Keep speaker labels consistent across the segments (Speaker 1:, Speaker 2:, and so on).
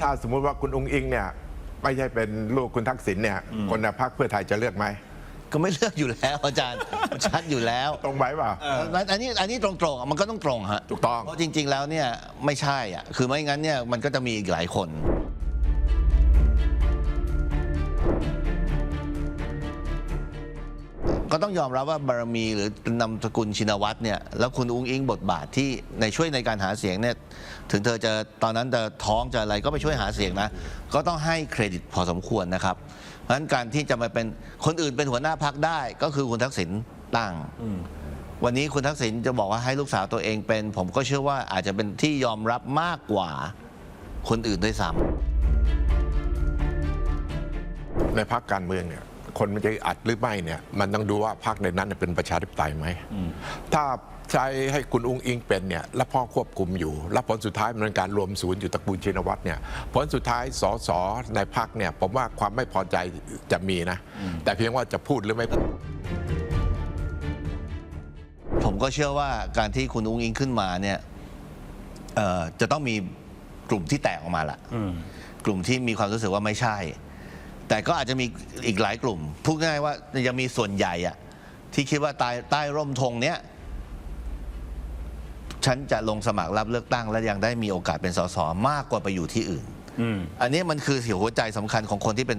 Speaker 1: ถ้าสมมุติว่าคุณองค์อิงเนี่ยไม่ใช่เป็นลูกคุณทักษิณเนี่ย คนในพรรคเพื่อไทยจะเลือกไหม
Speaker 2: ก็ไม่เลือกอยู่แล้วอาจารย์มันชัดอยู่แล้ว
Speaker 1: ตรงไหมเปล่า
Speaker 2: อันนี้อันนี้ตรงๆอะมันก็ต้องตรงฮะ
Speaker 1: ถูกต้อง
Speaker 2: เพราะจริง ๆแล้วเนี่ยไม่ใช่อะคือไม่งั้นเนี่ยมันก็จะมีอีกหลายคน ก็ต้องยอมรับว่าบารมีหรือนามสกุลชินวัตรเนี่ยแล้วคุณอุ้งอิงบทบาทที่ในช่วยในการหาเสียงเนี่ยถึงเธอจะตอนนั้นจะท้องจะอะไรก็ไปช่วยหาเสียงนะ ก็ต้องให้เครดิตพอสมควรนะครับ เพราะฉะนั้นการที่จะมาเป็นคนอื่นเป็นหัวหน้าพักได้ ก็คือคุณทักษิณตั้งวันนี้คุณทักษิณจะบอกว่าให้ลูกสาวตัวเองเป็น ผมก็เชื่อว่าอาจจะเป็นที่ยอมรับมากกว่าคนอื่นด้วยซ้ำ
Speaker 1: ในพรรคการเมืองเนี่ย คนมันจะอัดหรือไม่เนี่ยมันต้องดูว่าพรรคในนั้นเนยเป็นประชาธิปไตยไหมถ้าใช้ให้คุณอุ้งอิงเป็นเนี่ยแล้วพ่อควบคุมอยู่ แล้วผลสุดท้ายมันเป็นการรวมศูนย์อยู่ตระกูลชินวัตรเนี่ยผลสุดท้ายสสในพรรคเนี่ยผมว่าความไม่พอใจจะมีนะ แต่เพียงว่าจะพูดหรือไม่พูด
Speaker 2: ผมก็เชื่อว่าการที่คุณอุ้งอิงขึ้นมาเนี่ยเอ่อจะต้องมีกลุ่มที่แตกออกมาละกลุ่มที่มีความรู้สึกว่าไม่ใช่ แต่ก็อาจจะมีอีกหลายกลุ่ม พูดง่ายๆว่ายังมีส่วนใหญ่อะที่คิดว่าใต้ใต้ร่มธงเนี้ยฉันจะลงสมัครรับเลือกตั้ง และยังได้มีโอกาสเป็นสสมากกว่าไปอยู่ที่อื่น
Speaker 3: อืม
Speaker 2: อันนี้มันคือหัวใจสำคัญของคนที่เป็น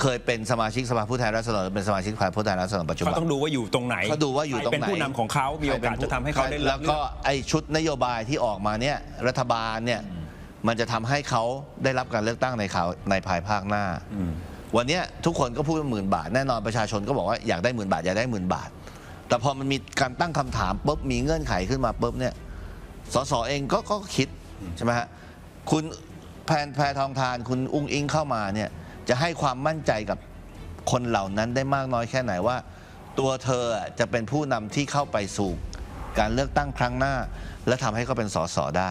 Speaker 2: เคยเป็นสมาชิกสภาผู้แทนราษฎรหรือเป็นสมาชิกสภาผู้แทนราษฎรปัจจุบั
Speaker 3: เขา
Speaker 2: น
Speaker 3: ต้องดูว่าอยู่ตรงไหน
Speaker 2: เขาดูว่าอยู่ตรงไหน
Speaker 3: ใคเป็นผู้นำของเขามีโอกาสจะทำให้เขาได้
Speaker 2: แล้
Speaker 3: รับ
Speaker 2: ว
Speaker 3: เลื
Speaker 2: ก็
Speaker 3: อก
Speaker 2: ไอชุดนโยบายที่ออกมาเนี่ยรัฐบาลเนี่ยมันจะทำให้เขาได้รับการเลือกตั้งในข่าวในภายภาคหน้า วันนี้ทุกคนก็พูดว่าหมื่นบาท แน่นอนประชาชนก็บอกว่าอยากได้หมื่นบาทอยากได้หมื่นบาท แต่พอมันมีการตั้งคำถามปุ๊บมีเงื่อนไขขึ้นมาปุ๊บเนี่ยสสเองก็ก็คิดใช่ไหมฮะคุณแพนแพทองทานคุณอุ้งอิงเข้ามาเนี่ยจะให้ความมั่นใจกับคนเหล่านั้นได้มากน้อยแค่ไหนว่า ตัวเธอจะเป็นผู้นำที่เข้าไปสู่การเลือกตั้งครั้งหน้า และทำให้เขาเป็นสสได้